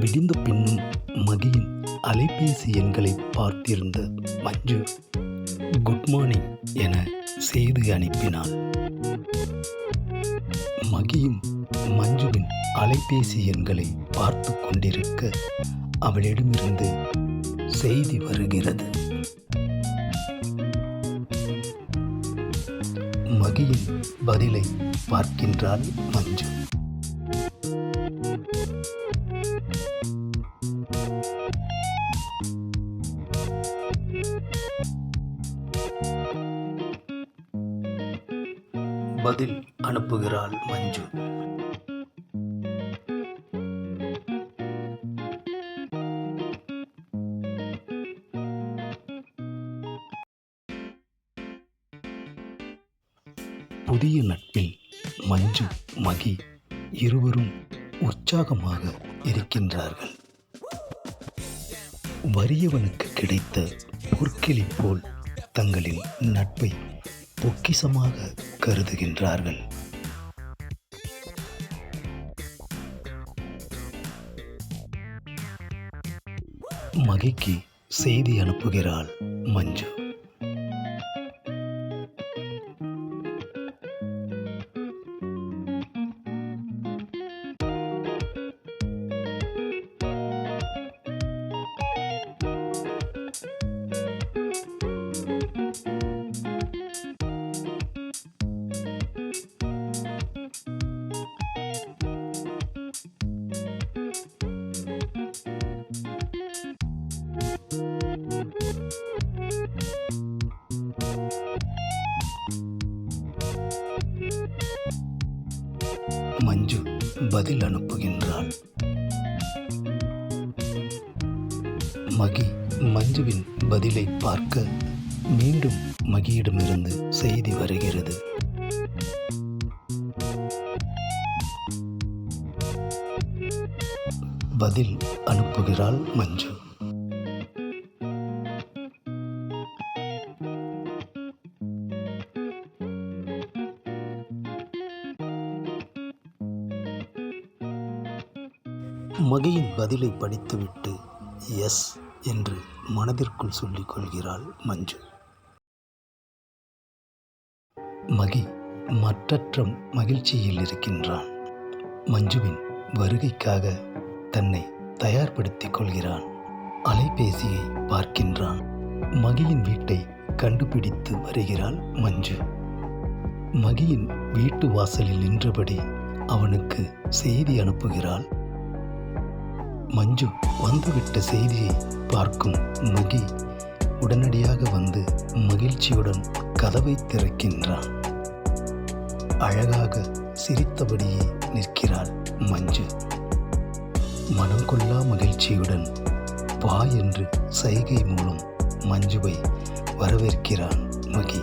விடிந்த பின்னும் மகியின் அலைபேசி எண்களை பார்த்திருந்த மஞ்சு குட் மார்னிங் என செய்தி அனுப்பினாள் மகியும் மஞ்சுவின் அலைபேசி எண்களை பார்த்து கொண்டிருக்க அவளிடமிருந்து செய்தி வருகிறது. மகியின் பதிலை பார்க்கின்றாள் மஞ்சு. பதில் அனுப்புகிறாள் மஞ்சு. புதிய நட்பில் மஞ்சு மகி இருவரும் உற்சாகமாக இருக்கின்றார்கள். வறியவனுக்கு கிடைத்த பொற்கிளி போல் தங்களின் நட்பை பொக்கிசமாக கருதுகின்றார்கள். மகிக்கு செய்தி அனுப்புகிறாள் மஞ்சு மஞ்சு. பதில் அனுப்புகின்றாள் மகி மஞ்சுவின் பதிலை பார்க்க மீண்டும் மகியிடமிருந்து செய்தி வருகிறது. பதில் அனுப்புகிறாள் மஞ்சு. மகியின் பதிலை படித்துவிட்டு எஸ் என்று மனதிற்குள் சொல்லிக் கொள்கிறாள் மஞ்சு. மகி மற்றற்ற மகிழ்ச்சியில் இருக்கின்றான். மஞ்சுவின் வருகைக்காக தன்னை தயார்படுத்திக் கொள்கிறான். அலைபேசியை பார்க்கின்றான். மகியின் வீட்டை கண்டுபிடித்து வருகிறாள் மஞ்சு. மகியின் வீட்டு வாசலில் நின்றபடி அவனுக்கு செய்தி அனுப்புகிறாள் மஞ்சு வந்துவிட்ட செய்தியை பார்க்கும் முகி உடனடியாக வந்து மகிழ்ச்சியுடன் கதவை திறக்கின்றான். அழகாக சிரித்தபடியே நிற்கிறாள் மஞ்சு. மனம் கொள்ளா மகிழ்ச்சியுடன் வா என்று சைகை மூலம் மஞ்சுவை வரவேற்கிறான் மகி